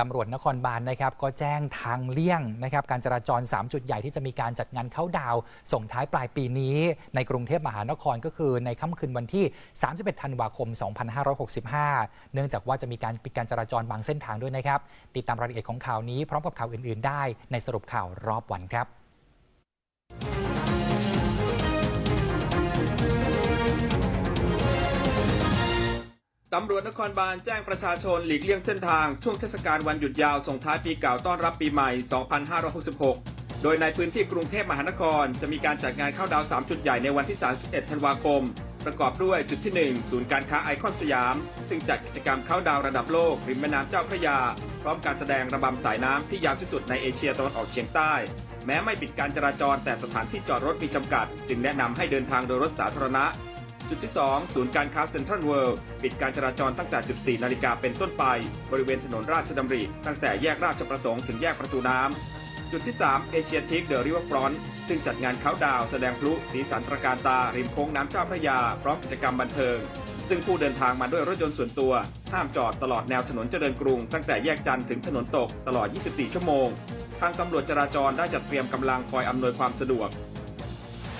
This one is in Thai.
ตำรวจนครบาลนะครับก็แจ้งทางเลี่ยงนะครับการจราจร 3 จุดใหญ่ที่จะมีการจัดงานเข้าดาว ส่งท้ายปลายปีนี้ ในกรุงเทพมหานครก็คือในค่ำคืนวันที่ 31 ธันวาคม 2565 เนื่องจากว่าจะมีการปิดการจราจรบางเส้นทางด้วยนะครับ ติดตามรายละเอียดของข่าวนี้พร้อมกับข่าวอื่น ๆ ได้ในสรุปข่าวรอบวันครับ ตำรวจนครบาลแจ้งประชาชนหลีกเลี่ยงเส้นทางช่วงเทศกาลวันหยุดยาวส่งท้ายปีเก่าต้อนรับปีใหม่ 2566 โดยในพื้นที่กรุงเทพมหานคร จะมีการจัดงานเข้าดาว 3 จุดใหญ่ในวันที่ 31 ธันวาคม ประกอบด้วยจุดที่ 1 ศูนย์การค้าไอคอนสยาม ซึ่งจัดกิจกรรมเข้าดาวระดับโลก ริมแม่น้ำเจ้าพระยา พร้อมการแสดงระบำสายน้ำที่ยาวที่สุดในเอเชียตะวันออกเฉียงใต้ แม้ไม่ปิดการจราจรแต่สถานที่จอดรถมีจำกัด จึงแนะนำให้เดินทางโดยรถสาธารณะ จุดที่ 2 ศูนย์การค้าเซ็นทรัลเวิลด์ปิดการจราจรตั้งแต่ 14 นาฬิกาเป็นต้นไป บริเวณถนนราชดำริตั้งแต่แยกราชประสงค์ถึงแยกประตูน้ำ จุดที่ 3 เอเชียทิกเดอะริเวอร์ฟรอนต์ซึ่งจัดงานเขาดาวแสดงพลุสีสันตระการตา ริมโค้งน้ำเจ้าพระยา พร้อมกิจกรรมบันเทิง ซึ่งผู้เดินทางมาด้วยรถยนต์ส่วนตัว ห้ามจอดตลอดแนวถนนเจริญกรุง ตั้งแต่แยกจันทร์ถึงถนนตกตลอด 24 ชั่วโมง ทางตำรวจจราจรได้จัดเตรียมกำลังคอยอำนวยความสะดวก